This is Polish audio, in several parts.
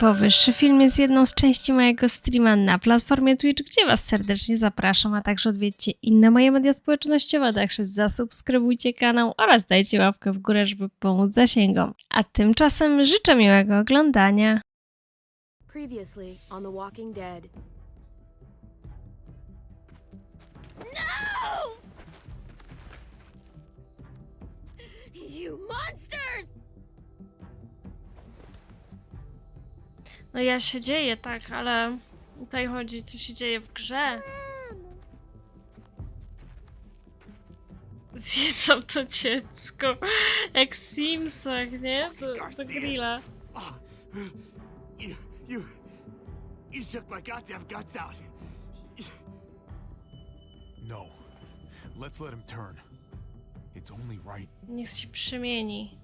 Powyższy film jest jedną z części mojego streama na platformie Twitch, gdzie Was serdecznie zapraszam, a także odwiedźcie inne moje media społecznościowe, także zasubskrybujcie kanał oraz dajcie łapkę w górę, żeby pomóc zasięgom. A tymczasem życzę miłego oglądania. Previously on The Walking Dead. No! You monsters! No ja się dzieje, tak, ale tutaj chodzi, co się dzieje w grze. Zjedzą to dziecko, jak w Simsach, nie? Do, do grilla. You, you, you took my goddamn guts out. No. Let's let him turn. It's only right. Niech się przemieni.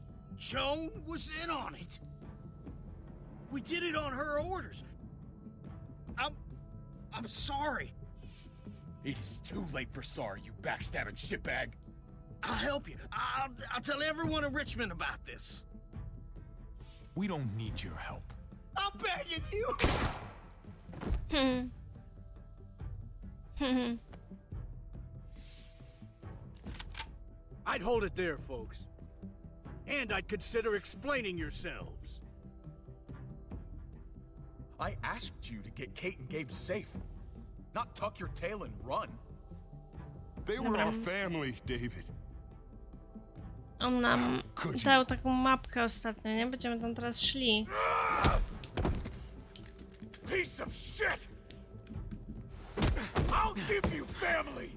Joan was in on it. We did it on her orders. I'm, I'm sorry. It is too late for sorry, you backstabbing shitbag. I'll help you. I'll, I'll tell everyone in Richmond about this. We don't need your help. I'm begging you. Hmm. Hmm. I'd hold it there, folks. And I'd consider explaining yourselves. I asked you to get Kate and Gabe safe, not tuck your tail and run. They were our family, David. On nam dał taką mapkę ostatnio, nie? Będziemy tam teraz szli. Piece of shit! I'll give you family!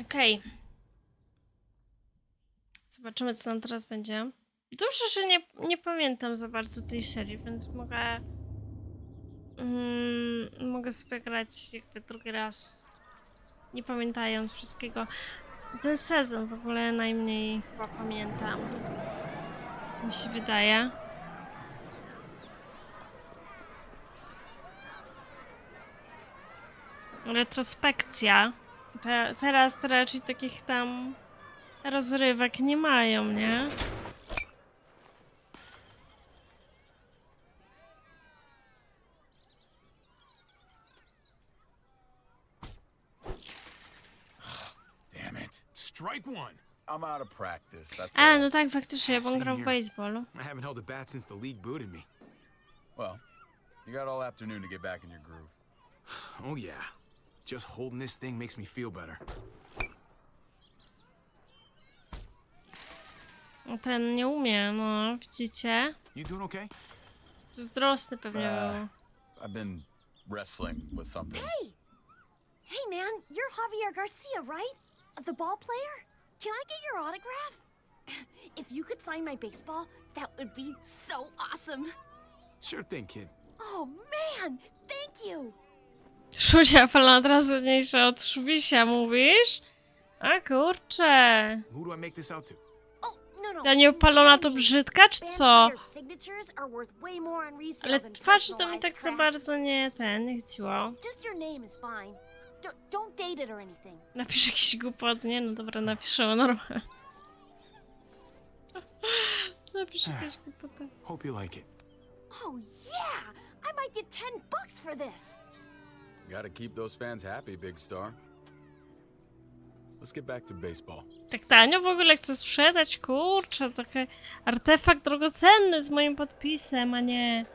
Okej. Zobaczymy, co nam teraz będzie. Dobrze, że nie, nie pamiętam za bardzo tej serii, więc mogę... Mm, mogę sobie grać jakby drugi raz. Nie pamiętając wszystkiego. Ten sezon w ogóle najmniej chyba pamiętam. Mi się wydaje. Retrospekcja. Te, teraz raczej takich tam rozrywek nie mają, nie? Strike one. I'm out of practice, that's A, all. no tak, faktycznie, ja bym Same grał w here. baseball. I haven't held a bat since the league booted me. Well, you got all afternoon to get back in your groove. Oh, yeah. Just holding this thing makes me feel better. No Ten nie umie, no, widzicie? You doing okay? Zazdrosny pewnie był. I've been wrestling with something. Hey! Hey man, you're Javier Garcia, right? The ball player? Can I get your autograph? If you could sign my baseball, that would be so awesome. Sure thing, kid. Oh man, thank you! Szuzia palona od razu mniejsza od Szubisia, mówisz? A kurczę. Who do I make this out to? Oh, no, no. Ta nieopalona to brzydka, czy co? Ale twarz to mi tak za bardzo nie ten, nie chciło. Just your name is fine. Don't date it or anything. Napisz jakiś głupot, nie? No dobra, napiszę normalnie. Napisz jakieś głupoty. Hope you like it. Oh yeah! I might get 10 bucks for this. Gotta keep those fans happy, big star. Let's get back to baseball. Tak tanio w ogóle chcę sprzedać, kurczę, taki artefakt drogocenny z moim podpisem, a nie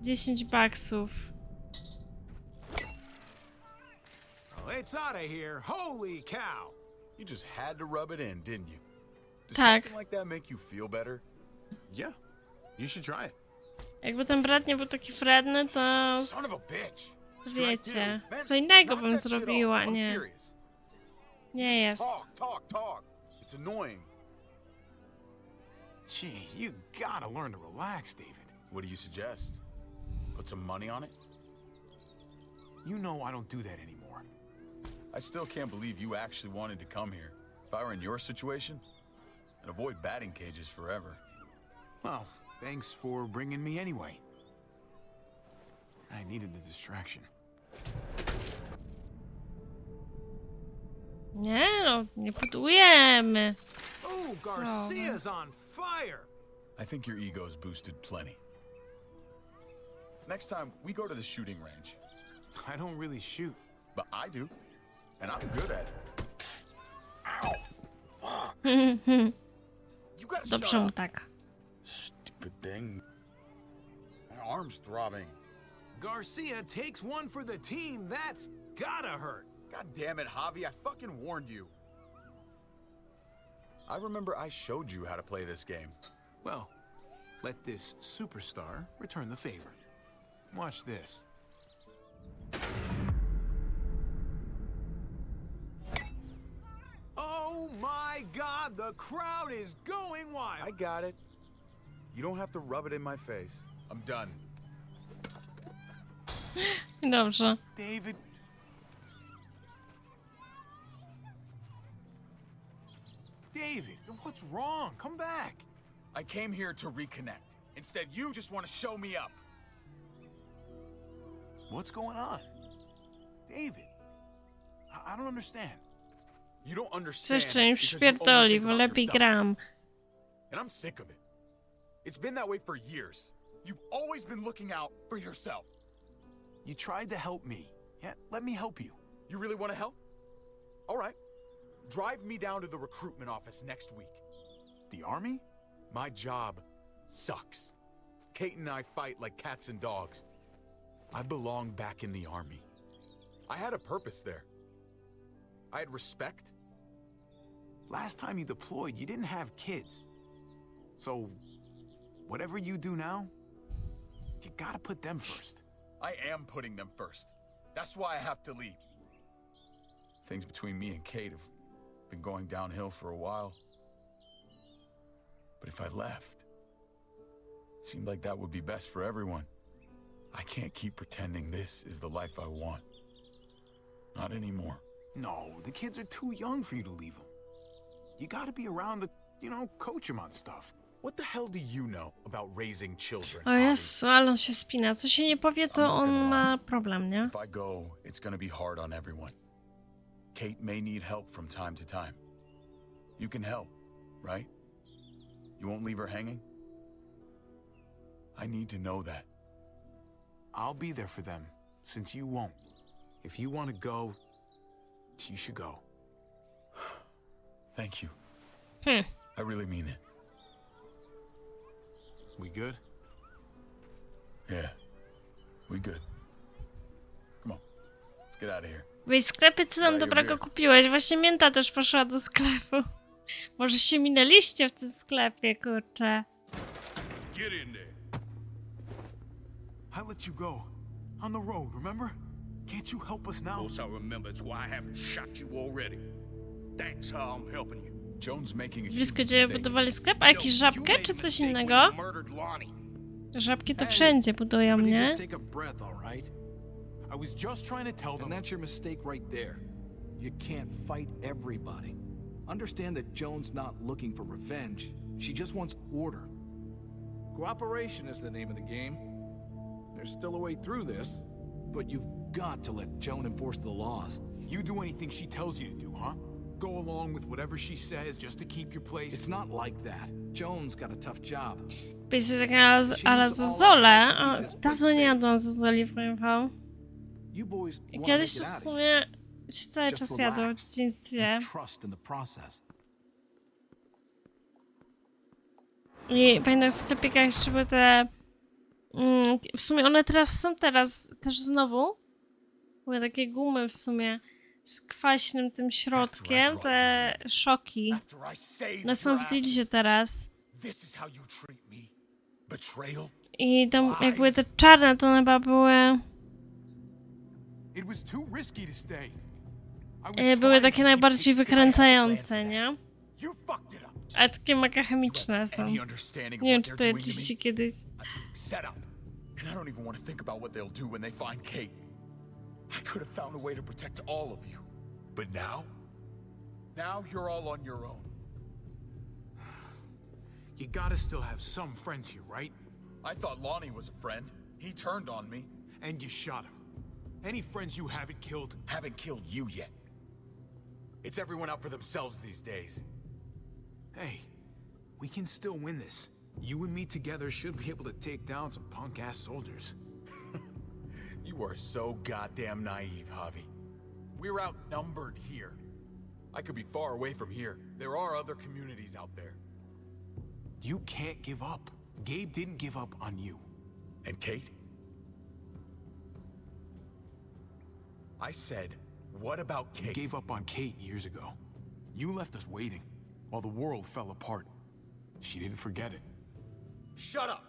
10 baksów. It's out of here. Holy cow. You just had to rub it in, didn't you? Does Tak. something like that make you feel better? Yeah. You should try it. Jakby ten brat nie był taki wredny, to Son of a bitch! wiecie, Man, co innego bym that shit off. zrobiła, I'm nie, serious. nie jest. Talk, talk, talk. It's annoying. Jeez, you gotta learn to relax, David. What do you suggest? Put some money on it? You know I don't do that anymore. I still can't believe you actually wanted to come here. If I were in your situation, I'd avoid batting cages forever. Well, thanks for bringing me anyway. I needed the distraction. Nie no, nie budujemy. Oh, Garcia's on fire. fire! I think your ego's boosted plenty. Next time, we go to the shooting range. I don't really shoot. But I do. And I'm good at it. Ow! you gotta Dobrze shut mu up. tak. Stupid thing. My arm's throbbing. Garcia takes one for the team. That's gotta hurt. God damn it, Javi, I fucking warned you. I remember I showed you how to play this game. Well, let this superstar return the favor. Watch this. Oh my god, the crowd is going wild! I got it. You don't have to rub it in my face. I'm done. Dobrze. David. David, what's wrong? Come back. I came here to reconnect. Instead, you just want to show me up. What's going on? David, I, I don't understand. You don't Co understand. jeszcze because you only bo lepiej gram. And I'm sick of it. It's been that way for years. You've always been looking out for yourself. You tried to help me. Yeah, let me help you. You really want to help? All right. Drive me down to the recruitment office next week. The army? My job sucks. Kate and I fight like cats and dogs. I belong back in the army. I had a purpose there. I had respect. Last time you deployed, you didn't have kids. So, whatever you do now, you gotta put them first. I am putting them first. That's why I have to leave. Things between me and Kate have been going downhill for a while. But if I left, it seemed like that would be best for everyone. I can't keep pretending this is the life I want. Not anymore. No, the kids are too young for you to leave them. You gotta be around the, you know, coach him on stuff. What the hell do you know about raising children? O Javi? Jezu, ale on się spina. Co się nie powie, to on ma problem, nie? If I go, it's gonna be hard on everyone. Kate may need help from time to time. You can help, right? You won't leave her hanging? I need to know that. I'll be there for them, since you won't. If you wanna go, you should go. Thank you. Hmm. I really mean it. We good? Yeah. We good. Come on. Let's get out of here. Weź sklepy, co tam dobrego kupiłeś? Właśnie Mięta też poszła do sklepu. Może się minęliście w tym sklepie, kurczę. Get in there. I let you go. On the road, remember? Can't you help us now? Course I remember it's why I haven't shot you already. That's how I'm helping you. Jones making a huge Blisko ciebie budowali sklep, a jakiś No, you żabkę, made czy a coś mistake when innego? you murdered Lonnie. Żabki to wszędzie budują, nie? just take a breath, all right? I was just trying to tell And them. that's your mistake right there. You can't fight everybody. Understand that Joan's not looking for revenge. She just wants order. Cooperation is the name of the game. There's still a way through this, but you've got to let Joan enforce the laws. You do anything she tells you to do, huh? Go along with whatever she says just to keep your place. It's not like that. Joan's got a tough job. Ale zozole. O, dawno nie jadłam zozoli, powiem wam. I kiedyś w sumie się cały czas jadło w dzieciństwie. I pamiętam w sklepikach jeszcze były te... Mm, w sumie one teraz są teraz też znowu. Były takie gumy w sumie z kwaśnym tym środkiem, te szoki. One są w Dildzie asses, teraz. I tam jak były te czarne, to chyba były... E, Były takie najbardziej wykręcające, nie? Ale takie mega chemiczne są. Nie wiem, czy to jedliście kiedyś. I'm being set up. And I don't even want to think about what they'll do when they find Kate. I could have found a way to protect all of you. But now? Now you're all on your own. You gotta still have some friends here, right? I thought Lonnie was a friend. He turned on me. And you shot him. Any friends you haven't killed, Haven't killed you yet. It's everyone out for themselves these days. hey, We can still win this. You and me together should be able to take down some punk ass soldiers. You are so goddamn naive, Javi. We're outnumbered here. I could be far away from here. There are other communities out there. You can't give up. Gabe didn't give up on you. And Kate? I said, what about You Kate? gave up on Kate years ago. You left us waiting while the world fell apart. She didn't forget it. Shut up!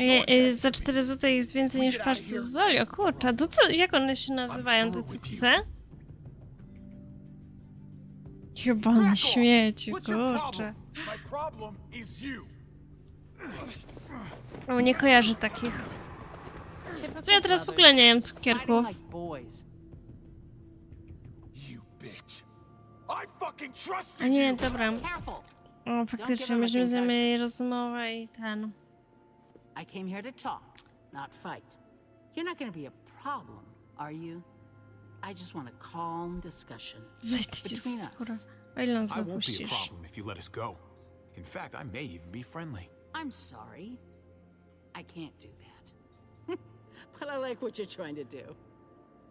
Y, za 4 zł jest więcej niż paczce z Zoli. O kurczę, to co, jak one się nazywają, te cupsy? Chyba na śmieci, kurczę. O, nie kojarzy takich. Co ja teraz w ogóle nie jem cukierków? A nie, dobra. O, faktycznie, myśmy z nimi rozmowę i ten. I came here to talk, not fight. You're not gonna be a problem, are you? I just want a calm discussion. Zajdę Between z us. skóra. O ile nas I won't be a wypuścisz? problem if you let us go. In fact, I may even be friendly. I'm sorry. I can't do that. but I like what you're trying to do.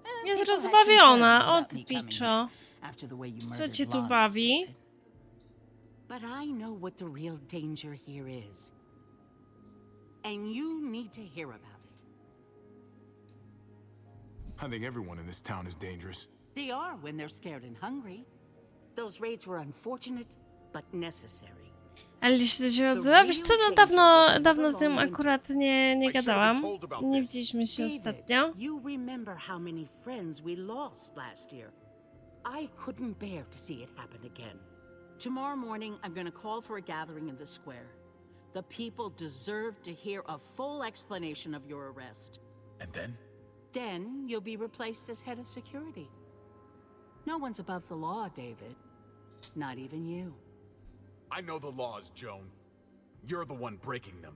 Eh, Jest people had rozbawiona. concerns O, about ty me coming piczo. After the way you Co murdered cię tu Lana. bawi? But I know what the real danger here is. And you need to hear about it. I think everyone in this town is dangerous. They are when they're scared and hungry. Those raids were unfortunate, but necessary. Ale jeśli się odzywa, wiesz co, no dawno, dawno z nią akurat nie, nie gadałam. Nie widzieliśmy się David, ostatnio. you remember how many friends we lost last year. I couldn't bear to see it happen again. Tomorrow morning, I'm going to call for a gathering in the square. The people deserve to hear a full explanation of your arrest. And then? Then you'll be replaced as head of security. No one's above the law, David. Not even you. I know the laws, Joan. You're the one breaking them.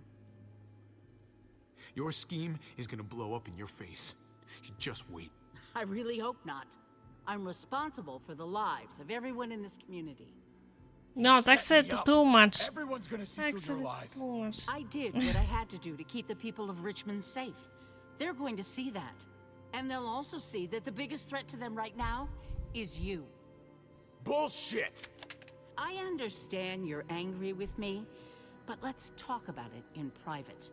Your scheme is gonna blow up in your face. You just wait. I really hope not. I'm responsible for the lives of everyone in this community. No, that's it. Too much. Everyone's gonna see Tak through your to lies. tłumacz. I did what I had to do to keep the people of Richmond safe. They're going to see that. And they'll also see that the biggest threat to them right now is you. Bullshit! I understand you're angry with me, but let's talk about it in private.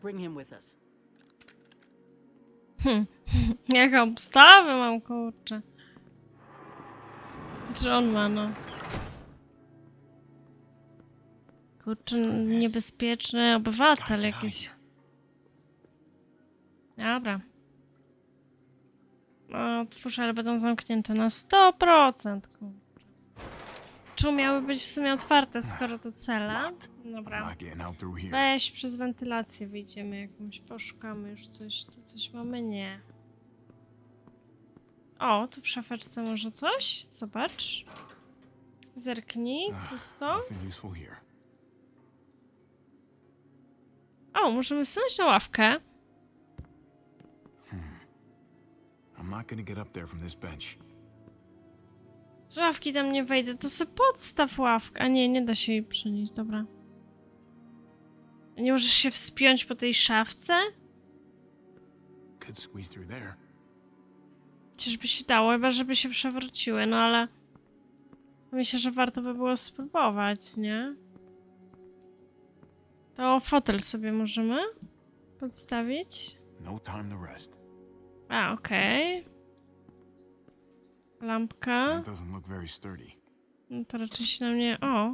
Bring him with us. Jaką obstawę mam, kurczę. Czy on ma, no? Kurczę, niebezpieczny obywatel jakiś. Dobra. No, twórz, ale będą zamknięte na 100%. Kurczę. Czemu miały być w sumie otwarte, skoro to. I'm Dobra. Weź przez wentylację wyjdziemy jakąś, poszukamy już coś. Tu coś mamy? Nie. O, tu w szafeczce może coś? Zobacz. Zerknij, pusto. O, możemy stanąć na ławkę. I'm not gonna get up there from this bench. Z ławki tam nie wejdę, to sobie podstaw ławkę. A nie, nie da się jej przenieść, dobra. Nie możesz się wspiąć po tej szafce? Could squeeze through there. Czyżby się dało, chyba żeby się przewróciły, no ale... Myślę, że warto by było spróbować, nie? To fotel sobie możemy podstawić. No time to rest. A, okej. Lampka. That doesn't look very sturdy. No to raczej się na mnie... O!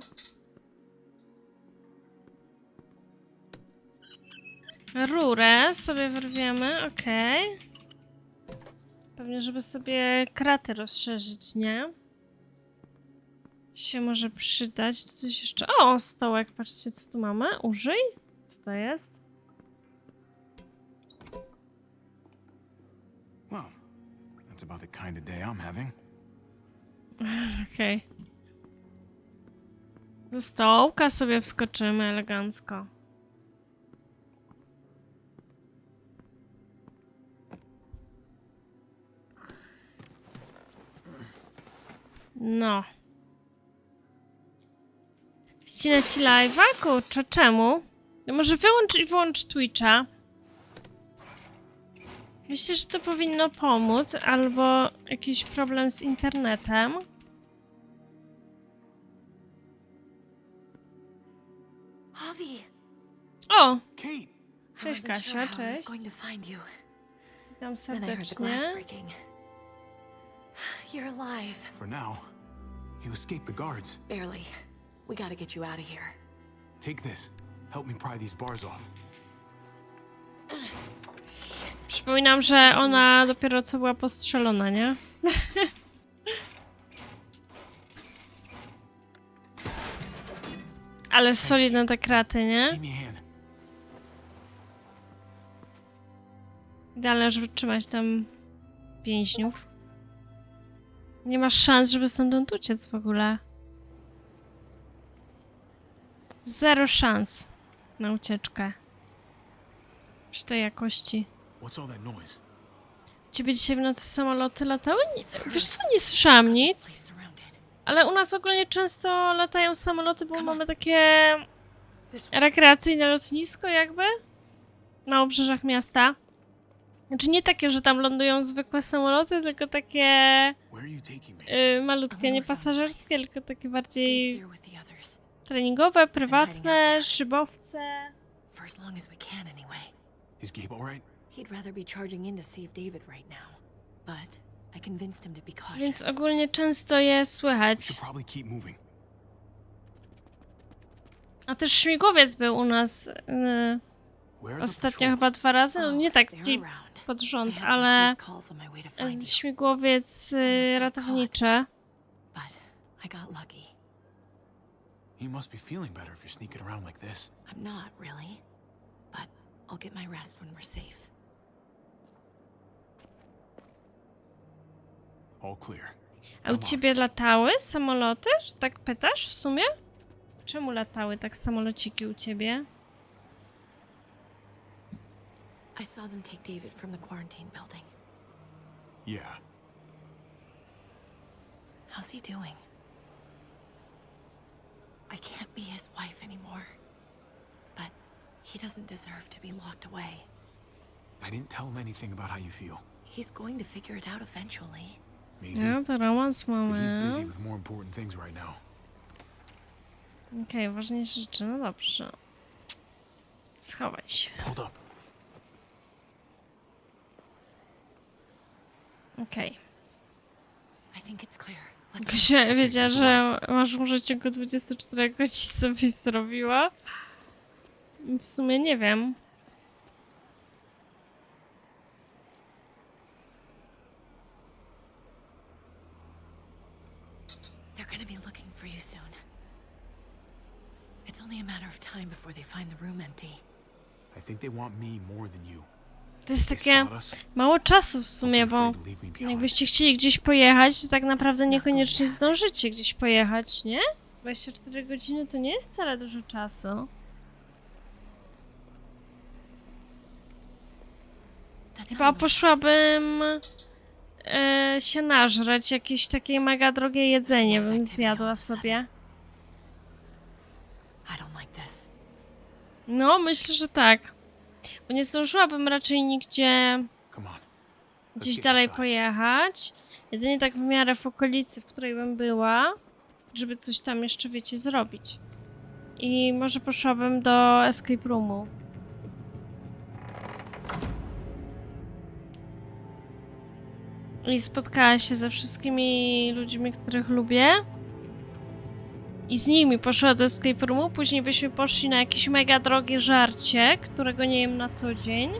Rurę sobie wyrwiemy, okej. Pewnie, żeby sobie kraty rozszerzyć, nie? Się może przydać. Tu coś jeszcze... O, stołek, patrzcie, co tu mamy. Użyj? Co to jest? Well, that's about the kind of day I'm having. Okej. Ze stołka sobie wskoczymy elegancko. No. Ci live'a? Kurczę, czemu? No może wyłącz i włącz Twitcha. Myślę, że to powinno pomóc, albo jakiś problem z internetem. Javi, O! Kate! Cześć Kasia, cześć. Witam serdecznie. You're alive. For now, you escaped the guards. Barely. We gotta get you out of here. Take this. Help me pry these bars off. Przypominam, że ona dopiero co była postrzelona, nie? Ale solidne te kraty, nie? Give me a hand. Idealne, żeby trzymać tam więźniów. Nie masz szans, żeby stamtąd uciec w ogóle. Zero szans na ucieczkę. Przy tej jakości. Ciebie dzisiaj w nocy samoloty latały? Nic. Wiesz co, nie słyszałam nic. Ale u nas ogólnie często latają samoloty, bo mamy takie rekreacyjne lotnisko jakby na obrzeżach miasta. Znaczy nie takie, że tam lądują zwykłe samoloty, tylko takie y, malutkie, nie pasażerskie, tylko takie bardziej there with the others. Treningowe, prywatne, szybowce. For as long as we can, anyway. Is Gabe alright? He'd rather be charging in to save David right now. But I convinced him to be cautious. Więc ogólnie często je słychać. Should probably keep moving. A też śmigłowiec był u nas y, ostatnio chyba dwa razy, no Oh, nie tak they're ci pod rząd, ale śmigłowiec y, ratowniczy. but I got lucky. You must be feeling better if you're sneaking around like this. I'm not really, but I'll get my rest when we're safe. All clear. A u Come ciebie latały samoloty? Tak pytasz w sumie? Czemu latały tak samolociki u ciebie? I saw them take David from the quarantine building. Yeah. How's he doing? I can't be his wife anymore. But he doesn't deserve to be locked away. I didn't tell him anything about how you feel. He's going to figure it out eventually. Maybe. No, to romans But he's busy with more important things right now. Okej, ważniejsze rzeczy, no dobrze. Schowaj się. Hold up. Okej. I think it's clear. Gosia wiedziała, że masz może w ciągu 24 godzin coś zrobiła. W sumie nie wiem. They're gonna be looking for you soon. It's only a matter of time before they find the room empty. I think they want me more than you. To jest takie mało czasu w sumie, bo jakbyście chcieli gdzieś pojechać, to tak naprawdę niekoniecznie zdążycie gdzieś pojechać, nie? 24 godziny to nie jest wcale dużo czasu. Chyba poszłabym e, się nażreć, jakieś takie mega drogie jedzenie bym zjadła sobie. No, myślę, że tak. Bo nie zdążyłabym raczej nigdzie gdzieś dalej pojechać. Jedynie tak w miarę w okolicy, w której bym była, żeby coś tam jeszcze, wiecie, zrobić. I może poszłabym do escape roomu. I spotkała się ze wszystkimi ludźmi, których lubię. I z nimi poszła do escape roomu. Później byśmy poszli na jakieś mega drogie żarcie, którego nie jem na co dzień.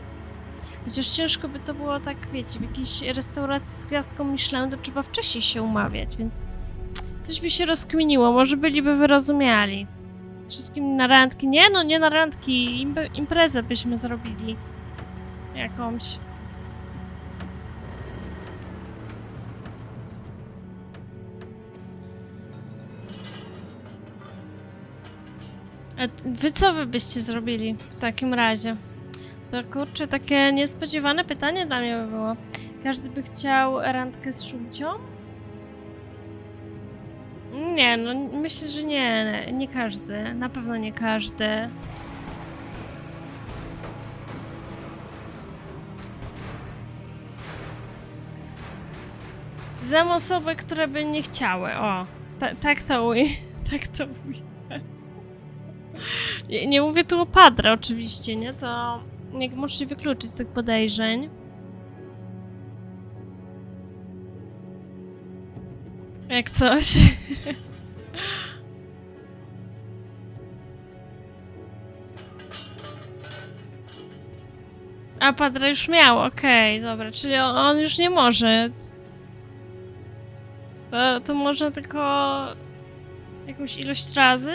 Chociaż ciężko by to było tak, wiecie, w jakiejś restauracji z gwiazdką Michelin to trzeba wcześniej się umawiać, więc coś by się rozkminiło, może byliby wyrozumiali. Wszystkim na randki, nie no, nie na randki, imprezę byśmy zrobili. Jakąś. Wy co wy byście zrobili w takim razie? To kurczę, takie niespodziewane pytanie dla mnie by było. Każdy by chciał randkę z szumcią? Nie no myślę, że nie, nie każdy. Na pewno nie każdy. Znam osoby, które by nie chciały. O, ta, tak to ujmę. Tak to ujmę. Nie, mówię tu o Padre oczywiście, nie? To jak możesz się wykluczyć z tych podejrzeń. Jak coś. A Padre już miał, okej, dobra, czyli on, on już nie może. To, to można tylko jakąś ilość razy?